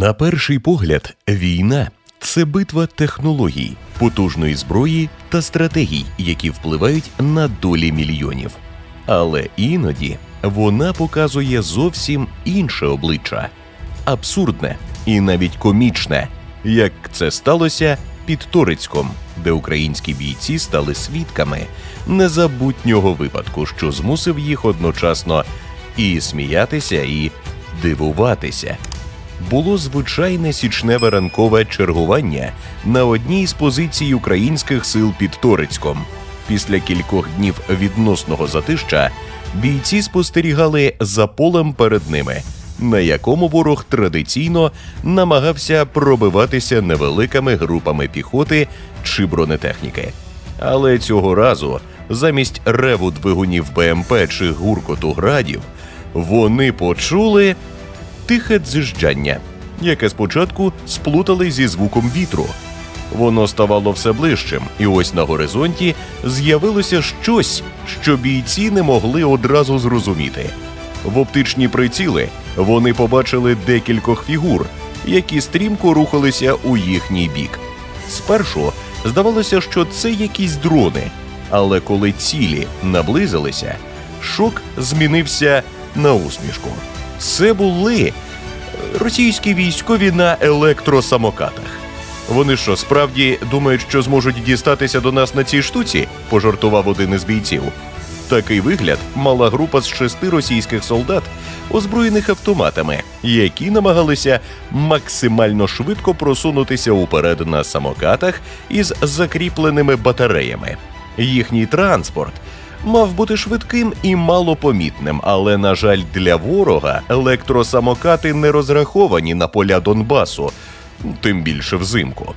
На перший погляд, війна це битва технологій, потужної зброї та стратегій, які впливають на долі мільйонів. Але іноді вона показує зовсім інше обличчя абсурдне і навіть комічне, як це сталося під Торицьком, де українські бійці стали свідками незабутнього випадку, що змусив їх одночасно і сміятися, і дивуватися. Було звичайне січневе ранкове чергування на одній з позицій українських сил під Торицьком. Після кількох днів відносного затища бійці спостерігали за полем перед ними, на якому ворог традиційно намагався пробиватися невеликими групами піхоти чи бронетехніки. Але цього разу, замість реву двигунів БМП чи гуркоту градів, вони почули тихе дзижджання, яке спочатку сплутали зі звуком вітру. Воно ставало все ближчим, і ось на горизонті з'явилося щось, що бійці не могли одразу зрозуміти. В оптичні приціли вони побачили декількох фігур, які стрімко рухалися у їхній бік. Спершу здавалося, що це якісь дрони, але коли цілі наблизилися, шок змінився на усмішку. Це були російські військові на електросамокатах. Вони що, справді думають, що зможуть дістатися до нас на цій штуці? пожартував один із бійців. Такий вигляд мала група з шести російських солдат, озброєних автоматами, які намагалися максимально швидко просунутися уперед на самокатах із закріпленими батареями. Їхній транспорт мав бути швидким і малопомітним, але, на жаль, для ворога електросамокати не розраховані на поля Донбасу, тим більше взимку.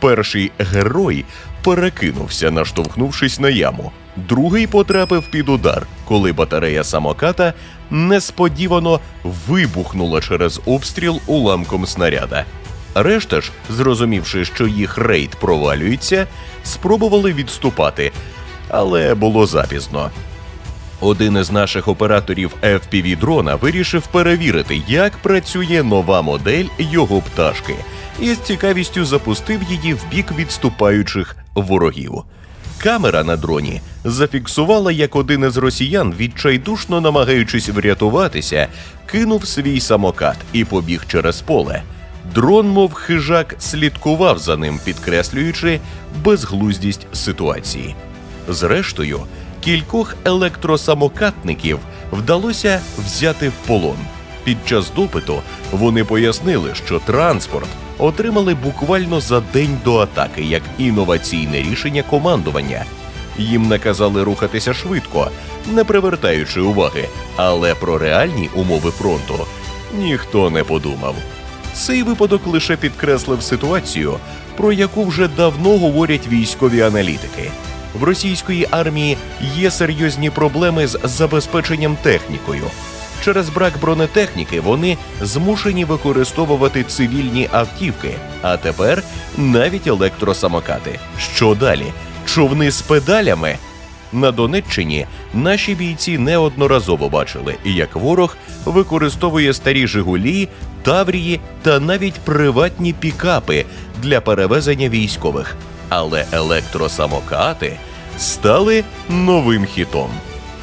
Перший герой перекинувся, наштовхнувшись на яму. Другий потрапив під удар, коли батарея самоката несподівано вибухнула через обстріл уламком снаряда. Решта ж, зрозумівши, що їх рейд провалюється, спробували відступати, але було запізно. Один із наших операторів fpv дрона вирішив перевірити, як працює нова модель його пташки, і з цікавістю запустив її в бік відступаючих ворогів. Камера на дроні зафіксувала, як один із росіян, відчайдушно намагаючись врятуватися, кинув свій самокат і побіг через поле. Дрон, мов хижак, слідкував за ним, підкреслюючи безглуздість ситуації. Зрештою, кількох електросамокатників вдалося взяти в полон. Під час допиту вони пояснили, що транспорт отримали буквально за день до атаки як інноваційне рішення командування. Їм наказали рухатися швидко, не привертаючи уваги, але про реальні умови фронту ніхто не подумав. Цей випадок лише підкреслив ситуацію, про яку вже давно говорять військові аналітики. В російської армії є серйозні проблеми з забезпеченням технікою. Через брак бронетехніки вони змушені використовувати цивільні автівки, а тепер навіть електросамокати. Що далі? Човни з педалями? На Донеччині наші бійці неодноразово бачили, як ворог використовує старі Жигулі, Таврії та навіть приватні пікапи для перевезення військових. Але електросамокати стали новим хітом.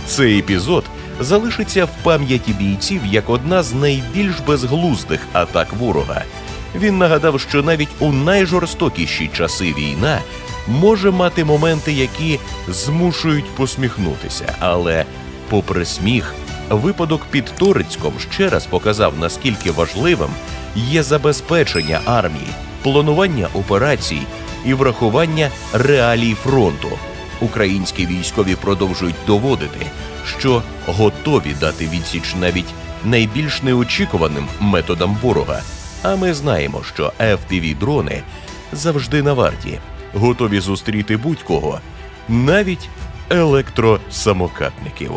Цей епізод залишиться в пам'яті бійців як одна з найбільш безглуздих атак ворога. Він нагадав, що навіть у найжорстокіші часи війна може мати моменти, які змушують посміхнутися. Але, попри сміх, випадок під Торицьком ще раз показав, наскільки важливим є забезпечення армії, планування операцій і врахування реалій фронту. Українські військові продовжують доводити, що готові дати відсіч навіть найбільш неочікуваним методам ворога. А ми знаємо, що fpv дрони завжди на варті, готові зустріти будь-кого, навіть електросамокатників.